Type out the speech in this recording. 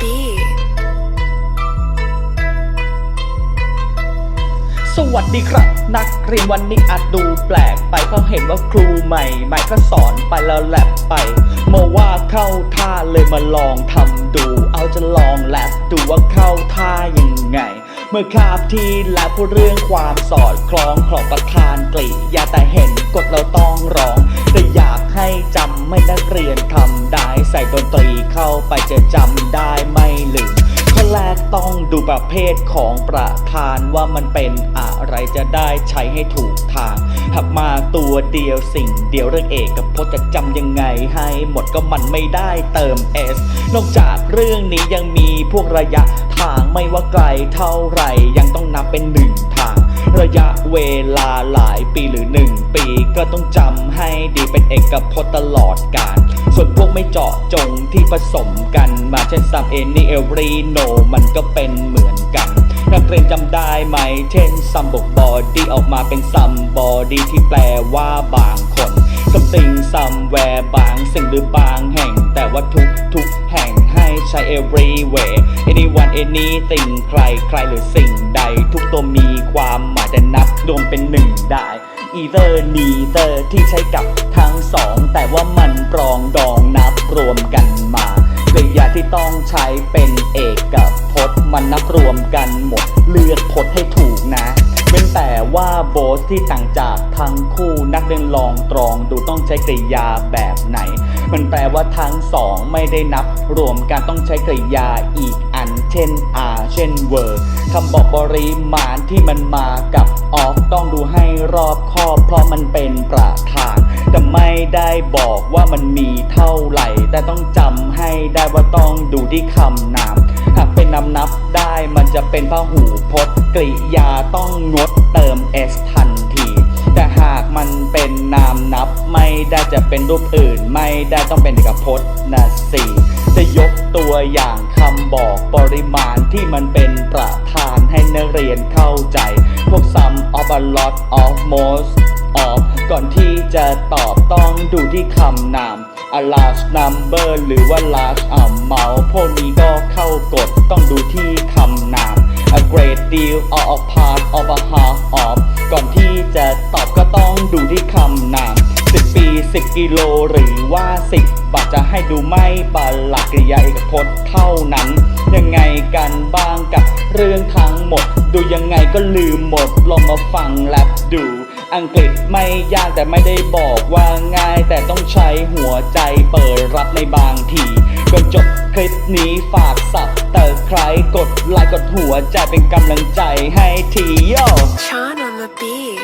be สวัสดีครับ นักเรียนวันนี้อาจดูแปลกไปเพราะเห็นว่าครูใหม่ใหม่ก็สอนไปแล้วแลบไปเมื่อว่าเข้าท่าเลยมาลองทำดู เอาจะลองแลบดูว่าเข้าท่ายังไง เมื่อคาบที่แล้วพูดเรื่องความสอดคล้องของประธานกลีอย่าแต่เห็นกดเราต้องร้องแต่อยากให้จำไม่นักเรียนทำได้ใส่ดนตรีเข้าไปจะจำได้ ดูประเภทของประธานว่ามันเป็นอะไรจะได้ใช้ให้ถูกทางหากมาตัวเดียวสิ่งเดียวเรื่องเอกกับพจน์จะจำยังไงให้หมดก็มันไม่ได้เติม S นอกจากเรื่องนี้ยังมีพวกระยะทางไม่ว่าไกลเท่าไหร่ยังต้องนับเป็นหนึ่งทาง ระยะเวลาหลายปีหรือหนึ่งปีก็ต้องจำ ให้ดีเป็นเอกพจน์ตลอดการส่วนพวกไม่เจาะจงที่ผสมกันมาเช่น some any every no มันก็เป็นเหมือนกันนักเรียนจำได้ไหม เช่น some บวก body ออกมาเป็น some body ที่แปลว่าบางคน something somewhere บางสิ่งหรือบางแห่ง แต่ว่าทุกทุกแห่งให้ใช้ everywhere anyone anything ใครใครหรือสิ่งใด ทุกตัวมีความหมายแต่นับรวมเป็นหนึ่งได้ either neither ที่ใช้กับทั้งสอง แต่ว่ามันปรองดองนับรวมกันมากริยาที่ต้องใช้เป็นเอกกับพจน์ มันนับรวมกันหมด เลือกพจน์ให้ถูกนะเว้นแต่ว่าโบสที่ต่างจากทั้งคู่นักเรียนลองตรองดูต้องใช้กริยาแบบไหน มันแปลว่าทั้งสองไม่ได้นับรวมกันต้องใช้กริยาอีก เช่น are เช่น were คำบอกปริมาณที่มันมากับ of ต้องดูให้รอบคอบเพราะมันเป็นประธาน แต่ไม่ได้บอกว่ามันมีเท่าไหร่ แต่ต้องจำให้ได้ว่าต้องดูที่คำนามหากเป็นนำนับได้มันจะเป็นพหูพจน์กริยาต้องงดเติม s ทันที แต่หากมันเป็นนามนับไม่ได้จะเป็นรูปอื่น ไม่ได้ต้องเป็นเอกพจน์นะสิจะยกตัวอย่าง คำบอกปริมาณที่มันเป็นประธานให้นักเรียนเข้าใจ พวก some of a lot of most of ก่อนที่จะตอบต้องดูที่คำนาม a large number หรือว่า large amount พวกนี้ก็เข้ากฎต้องดูที่คำนาม a great deal or a part of a 10ปี10 กิโลหรือว่า 10 บาทจะให้ดูไม่ประหลาดกริยาเอกพจน์เท่านั้น ยังไงกันบ้างกับเรื่องทั้งหมด ดูยังไงก็ลืมหมดลองมาฟังแลบดูอังกฤษไม่ยากแต่ไม่ได้บอกว่าง่าย แต่ต้องใช้หัวใจเปิดรับในบางทีก่อนจบคลิปนี้ฝากสับเตอร์ใครกดไลค์กดหัวใจเป็นกำลังใจให้ทีโย Sean on the beat.